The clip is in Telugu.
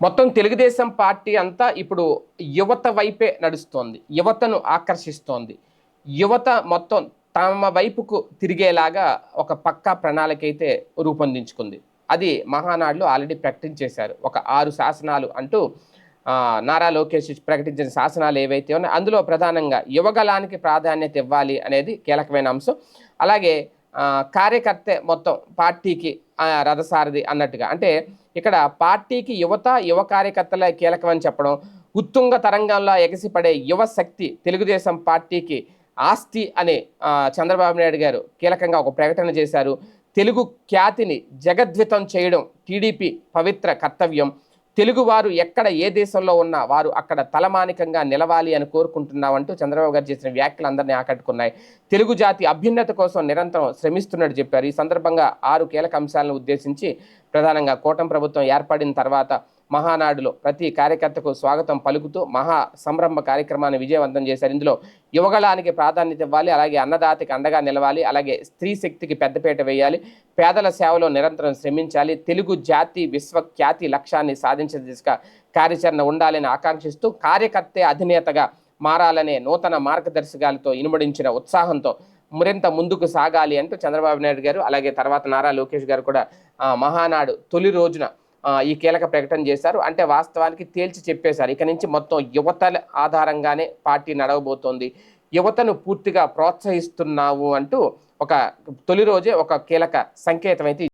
మొత్తం తెలుగుదేశం పార్టీ అంతా ఇప్పుడు యువత వైపే నడుస్తోంది. యువతను ఆకర్షిస్తోంది. యువత మొత్తం తమ వైపుకు తిరిగేలాగా ఒక పక్కా ప్రణాళిక అయితే రూపొందించుకుంది. అది మహానాడులో ఆల్రెడీ ప్రకటించేశారు ఒక ఆరు శాసనాలు అంటూ నారా లోకేష్ ప్రకటించిన శాసనాలు ఏవైతే ఉన్నాయో అందులో ప్రధానంగా యువగలానికి ప్రాధాన్యత ఇవ్వాలి అనేది కీలకమైన అంశం. అలాగే కార్యకర్త మొత్తం పార్టీకి రథసారథి అన్నట్టుగా. అంటే ఇక్కడ పార్టీకి యువత యువ కార్యకర్తలే కీలకమని చెప్పడం ఉత్తుంగ తరంగంలో ఎగసిపడే యువ శక్తి తెలుగుదేశం పార్టీకి ఆస్తి అనే చంద్రబాబు నాయుడు గారు కీలకంగా ఒక ప్రకటన చేశారు. తెలుగు ఖ్యాతిని జగద్వితం చేయడం టీడీపీ పవిత్ర కర్తవ్యం. తెలుగువారు ఎక్కడ ఏ దేశంలో ఉన్నా వారు అక్కడ తలమానికంగా నిలవాలి అని కోరుకుంటున్నామంటూ చంద్రబాబు గారు చేసిన వ్యాఖ్యలు అందరినీ ఆకట్టుకున్నాయి. తెలుగు జాతి అభ్యున్నత కోసం నిరంతరం శ్రమిస్తున్నట్టు చెప్పారు. ఈ సందర్భంగా ఆరు కీలక అంశాలను ఉద్దేశించి ప్రధానంగా కూటమి ప్రభుత్వం ఏర్పడిన తర్వాత మహానాడులో ప్రతి కార్యకర్తకు స్వాగతం పలుకుతూ మహా సంరంభ కార్యక్రమాన్ని విజయవంతం చేశారు. ఇందులో యువగళానికి ప్రాధాన్యత ఇవ్వాలి అలాగే అన్నదాతకి అండగా నిలవాలి అలాగే స్త్రీ శక్తికి పెద్దపీట వేయాలి పేదల సేవలో నిరంతరం శ్రమించాలి తెలుగు జాతి విశ్వఖ్యాతి లక్ష్యాన్ని సాధించే దిశగా కార్యాచరణ ఉండాలని ఆకాంక్షిస్తూ కార్యకర్తే అధినేతగా మారాలనే నూతన మార్గదర్శకాలతో ఇనుమడించిన ఉత్సాహంతో మరింత ముందుకు సాగాలి అంటూ చంద్రబాబు నాయుడు గారు అలాగే తర్వాత నారా లోకేష్ గారు కూడా మహానాడు తొలి రోజున ఈ కీలక ప్రకటన చేశారు. అంటే వాస్తవానికి తేల్చి చెప్పేశారు. ఇక నుంచి మొత్తం యువతల ఆధారంగానే పార్టీ నడవబోతోంది. యువతను పూర్తిగా ప్రోత్సహిస్తున్నావు అంటూ ఒక తొలి రోజే ఒక కీలక సంకేతం అయితే